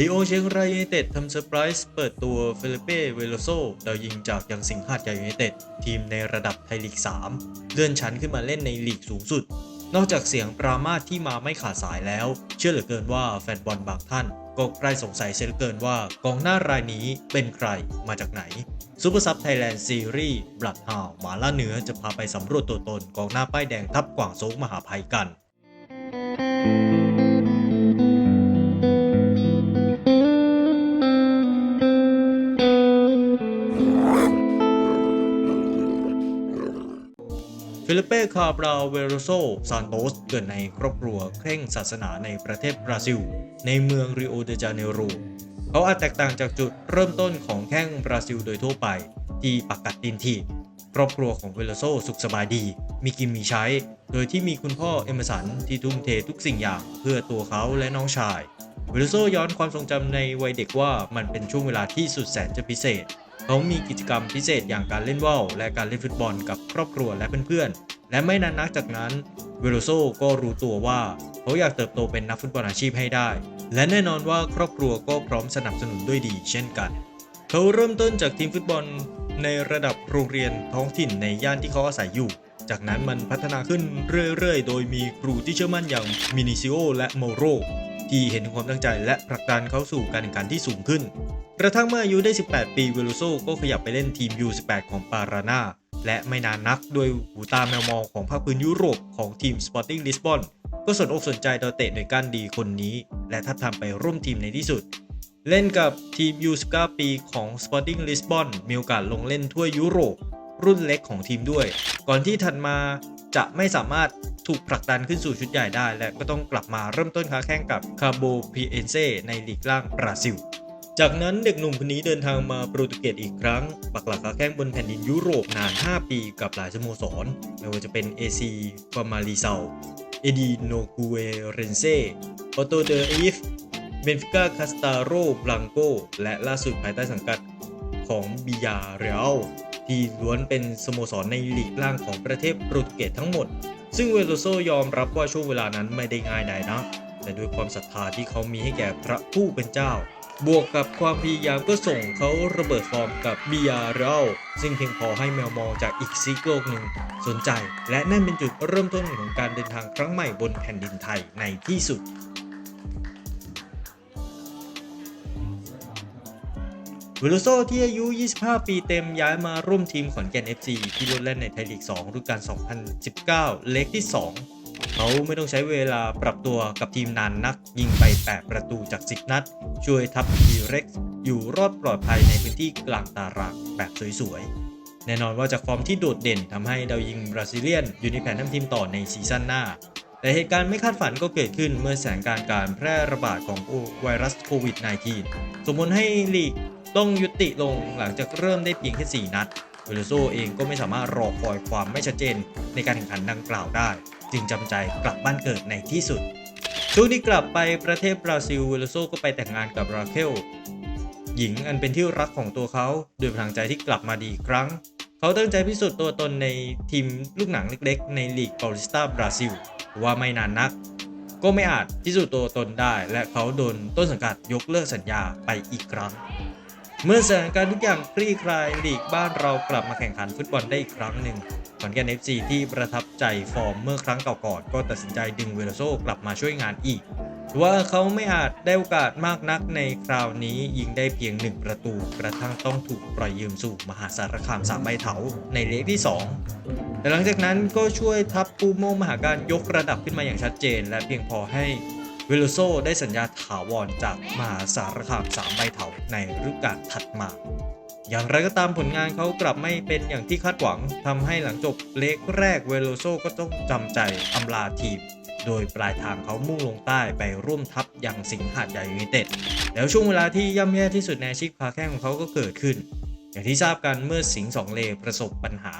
ลีโอเชียงรายยูไนเต็ดทำเซอร์ไพรส์เปิดตัวเฟลิเป้ เวโลโซดาวยิงจากยังสิงห์หาดใหญ่ยูไนเต็ด ทีมในระดับไทยลีก 3 เลื่อนชั้นขึ้นมาเล่นในลีกสูงสุด นอกจากเสียงปรามาสที่มาไม่ขาดสายแล้ว เชื่อเหลือเกินว่าแฟนบอลบางท่าน ก็ใกล้สงสัยเสียเหลือเกินว่ากองหน้ารายนี้เป็นใครมาจากไหนซูเปอร์ซับไทยแลนด์ซีรีส์บลัดฮาวหมาล่าเหนือจะพาไปสำรวจตัวตนกองหน้าป้ายแดงทับกว่างโซงมหาภัยกัน ลเป้ คาบรา เวโรโซ ซานโตส เกิดในครอบครัวเคร่งศาสนาในประเทศบราซิล ในเมืองริโอเดจาเนโร เขาอาจแตกต่างจากจุดเริ่มต้นของแข้งบราซิลโดยทั่วไป ที่ปักกัดตินทีครอบครัวของเวโรโซสุขสบายดี มีกินมีใช้ โดยที่มีคุณพ่อเอมสันที่ทุ่มเททุกสิ่งอย่างเพื่อตัวเขาและน้องชาย เวโรโซย้อนความทรงจำในวัยเด็กว่ามันเป็นช่วงเวลาที่สุดแสนจะพิเศษ เขามีกิจกรรมพิเศษอย่างการเล่นว่าวและการเล่นฟุตบอลกับครอบครัวและเพื่อนๆ และไม่นานนักจากนั้นเวโรโซก็รู้ตัวว่าเขาอยากเติบโตเป็นนักฟุตบอลอาชีพให้ได้ และแน่นอนว่าครอบครัวก็พร้อมสนับสนุนด้วยดีเช่นกัน เขาเริ่มต้นจากทีมฟุตบอลในระดับโรงเรียนท้องถิ่นในย่านที่เขาอาศัยอยู่ จากนั้นมันพัฒนาขึ้นเรื่อยๆ โดยมีครูที่เชื่อมั่นอย่างมินิซิโอและโมโร ที่เห็นถึงความตั้งใจและผลักดันเขาสู่การแข่งขันที่สูงขึ้น กระทั่งเมื่ออายุได้ 18 ปีเวโลโซก็ขยับไปเล่นทีม U18 ของปารานาและไม่นานนักด้วยหูตาแมวมองของภาคพื้นยุโรปของทีม Sporting Lisbon ก็สนอกสนใจดาวเตะในก้านดีคนนี้ และทับทามไปร่วมทีมในที่สุด เล่นกับทีม U19 ปีของ Sporting Lisbon มีโอกาสลงเล่นทั่วยุโรป รุ่นเล็กของทีมด้วย ก่อนที่ถัดมาจะไม่สามารถ ถูกผลักดันขึ้นสู่ชุดใหญ่ได้ และก็ต้องกลับมาเริ่มต้นค้าแข่งกับคาโบพีเอนเซในลีกล่างบราซิล จากนั้นเด็กหนุ่มคนนี้เดินทางมาโปรตุเกสอีกครั้ง ปักหลักค้าแข่งบนแผ่นดินยุโรปนาน 5 ปีกับหลายสโมสร ไม่ว่าจะเป็น AC ฟามาริเซาเอดีโนกูเอเรนเซออโตเดออีฟเบนฟิก้าคาสตาโรบลังโกและล่าสุดภายใต้สังกัดของบิยาเรอัลที่ล้วนเป็นสโมสรในลีกล่างของประเทศโปรตุเกสทั้งหมด ซึ่งเวโลโซยอมรับว่าช่วงเวลานั้นไม่ได้ง่ายใดนะแต่ด้วยความศรัทธาที่เขามีให้แก่พระผู้เป็นเจ้า บวกกับความพยายามก็ส่งเขาระเบิดฟอร์มกับบียาเรลซึ่งเพียงพอให้แมวมองจากอีกซีกโลกหนึ่งสนใจ และนั่นเป็นจุดเริ่มต้นของการเดินทางครั้งใหม่บนแผ่นดินไทยในที่สุด เวโลโซที่อายุ 25 ปีเต็มย้ายมาร่วมทีมขอนแก่น FC ที่ลดเล่นในไทยลีก 2 ฤดูกาล 2019 เล็กที่ 2 เขาไม่ต้องใช้เวลาปรับตัวกับทีมนานนัก ยิงไป 8 ประตูจาก 10 นัด ช่วยทัพทีเร็กซ์อยู่รอดปลอดภัยในพื้นที่กลางตารางแบบสวยๆ แน่นอนว่าจากฟอร์มที่โดดเด่นทำให้ดาวยิงบราซิเลียนอยู่ในแผนทำทีมต่อในซีซั่นหน้า แต่เหตุการณ์ไม่คาดฝันก็เกิดขึ้นเมื่อสถานการณ์การแพร่ระบาดของไวรัสโควิด -19 สมมติให้ลีกต้องยุติลงหลังจากเริ่มได้เพียงแค่ 4 นัดเวโลโซเองก็ไม่สามารถรอคอยความไม่ชัดเจนในการแข่งขันดังกล่าวได้ จึงจำใจกลับบ้านเกิดในที่สุดช่วงที่กลับไปประเทศบราซิลเวโลโซก็ไปแต่งงานกับราเคลหญิงอันเป็นที่รักของตัวเขาด้วยพลังใจที่กลับมาดีอีกครั้ง เขาตั้งใจพิสูจน์ตัวตนในทีมลูกหนังเล็กๆ ในลีกปาลิสตาบราซิล ว่าไม่นานนัก ก็ไม่อาจพิสูจน์ตัวตนได้ และเขาโดนต้นสังกัดยกเลิกสัญญาไปอีกครั้ง เมื่อสถานการณ์ทุกอย่างคลี่คลายลีกบ้านเรากลับมาแข่งขันฟุตบอลได้อีกครั้งหนึ่งขอนแก่น FC ที่ประทับใจฟอร์มเมื่อครั้งเก่าๆก็ตัดสินใจดึงเวลโซกลับมาช่วยงานอีกว่าเขาไม่อาจได้โอกาสมากนักในคราวนี้ยิงได้เพียงหนึ่งประตู กระทั่งต้องถูกปล่อยยืมสู่มหาสารคามสามใบเถาในเลขที่ 2 แต่หลังจากนั้นก็ช่วยทัพปูโมมหาการยกระดับขึ้นมาอย่างชัดเจน และเพียงพอให้เวโลโซได้สัญญาถาวรจากมหาสารคามสามใบเถาในฤดูกาลถัดมา อย่างไรก็ตามผลงานเขากลับไม่เป็นอย่างที่คาดหวังทำให้หลังจบเล็กแรกเวโลโซก็ต้องจำใจอำลาทีมโดยปลายทางเขามุ่งลงใต้ไปร่วมทัพอย่างสิงหาดใหญ่ยูไนเต็ด แล้วช่วงเวลาที่ย่ำแย่ที่สุดในชีพคาแข้งของเขาก็เกิดขึ้น อย่างที่ทราบกันเมื่อสิงห์สองเลประสบปัญหา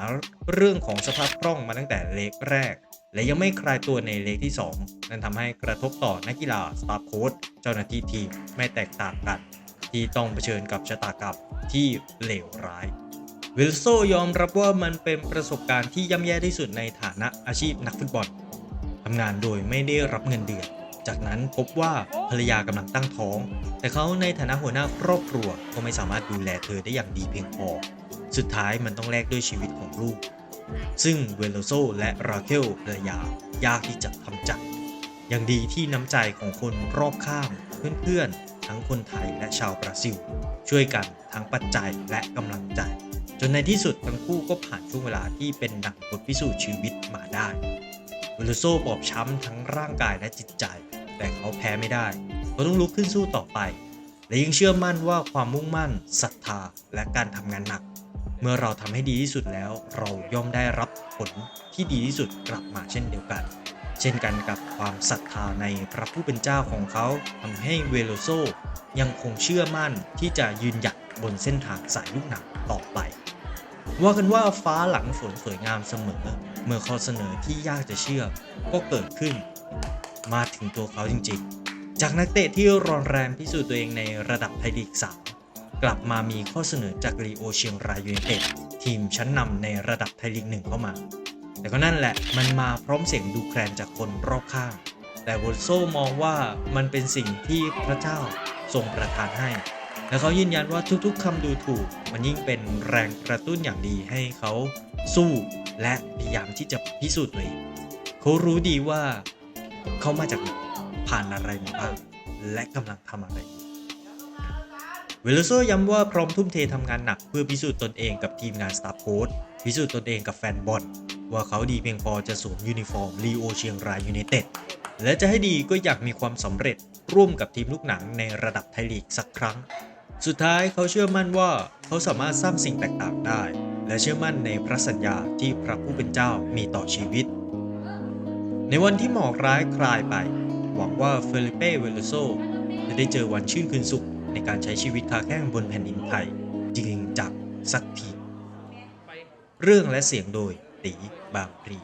เรื่องของสภาพคล่องมาตั้งแต่เลกแรก และยังไม่คลายตัวในเลกที่ 2 นั่นทำให้กระทบต่อนักกีฬาสตาฟโค้ชเจ้าหน้าที่ทีมไม่แตกต่างกัน ที่ต้องเผชิญกับชะตากรรมที่เลวร้ายวิลโซยอมรับว่ามันเป็นประสบการณ์ที่ย่ำแย่ที่สุดในฐานะอาชีพนักฟุตบอลทำงานโดยไม่ได้รับเงินเดือน จากนั้นพบว่าภรรยากำลังตั้งท้อง แต่เขาในฐานะหัวหน้าครอบครัวก็ไม่สามารถดูแลเธอได้อย่างดีเพียงพอ สุดท้ายมันต้องแลกด้วยชีวิตของลูก ซึ่งเวโลโซและราเคลภรรยายากที่จะทำใจอยังดีที่น้ำใจของคนรอบข้างเพื่อนๆ ทั้งคนไทยและชาวบราซิล ช่วยกันทั้งปัจจัยและกำลังใจ จนในที่สุดทั้งคู่ก็ผ่านช่วงเวลาที่เป็นดั่งบทพิสูจน์ชีวิตมาได้เวโลโซบอบช้ำทั้งร่างกายและจิตใจ แต่เขาแพ้ไม่ได้เขาต้องลุกขึ้นสู้ต่อไป และยังเชื่อมั่นว่าความมุ่งมั่นศรัทธาและการทำงานหนัก เมื่อเราทำให้ดีที่สุดแล้ว เราย่อมได้รับผลที่ดีที่สุดกลับมาเช่นเดียวกัน เช่นกันกับความศรัทธาในพระผู้เป็นเจ้าของเขาทำให้เวโลโซยังคงเชื่อมั่นที่จะยืนหยัดบนเส้นทางสายลูกหนังต่อไปว่ากันว่าฟ้าหลังฝนสวยงามเสมอ เมื่อข้อเสนอที่ยากจะเชื่อก็เกิดขึ้น มาถึงตัวเขาจริงๆ จากนักเตะที่ร้อนแรงพิสูจน์ตัวเองในระดับไทยลีก 3 กลับมามีข้อเสนอจากรีโอเชียงรายยูไนเต็ดทีมชั้นนำในระดับไทยลีกหนึ่งเข้ามา แต่ก็นั่นแหละมันมาพร้อมเสียงดูแคลนจากคนรอบข้าง แต่วอลโซมองว่ามันเป็นสิ่งที่พระเจ้าทรงประทานให้ และเขายืนยันว่าทุกๆคำดูถูก มันยิ่งเป็นแรงกระตุ้นอย่างดีให้เขาสู้ และพยายามที่จะพิสูจน์ตัวเองเขารู้ดีว่า เขามาจากไหนผ่านอะไรมาบ้างและกำลังทำอะไรอยู่เวลโซย้ำว่าพร้อมทุ่มเททำงานหนักเพื่อพิสูจน์ตนเองกับทีมงานสตาร์โค้ดพิสูจน์ตนเองกับแฟนบอลว่าเขาดีเพียงพอจะสวมยูนิฟอร์มลีโอเชียงรายยูไนเต็ดและจะให้ดีก็อยากมีความสำเร็จร่วมกับทีมลูกหนังในระดับไทยลีกสักครั้ง สุดท้ายเขาเชื่อมั่นว่าเขาสามารถสร้างสิ่งแตกต่างได้ และเชื่อมั่นในพระสัญญาที่พระผู้เป็นเจ้ามีต่อชีวิต ในวันที่หมอกร้ายคลายไป หวังว่าเฟลิเป้เวโลโซจะได้เจอวันชื่นคืนสุข ในการใช้ชีวิตคาแข้งบนแผ่นดินไทย จริงจักสักที เรื่องและเสียงโดยตีบางพลี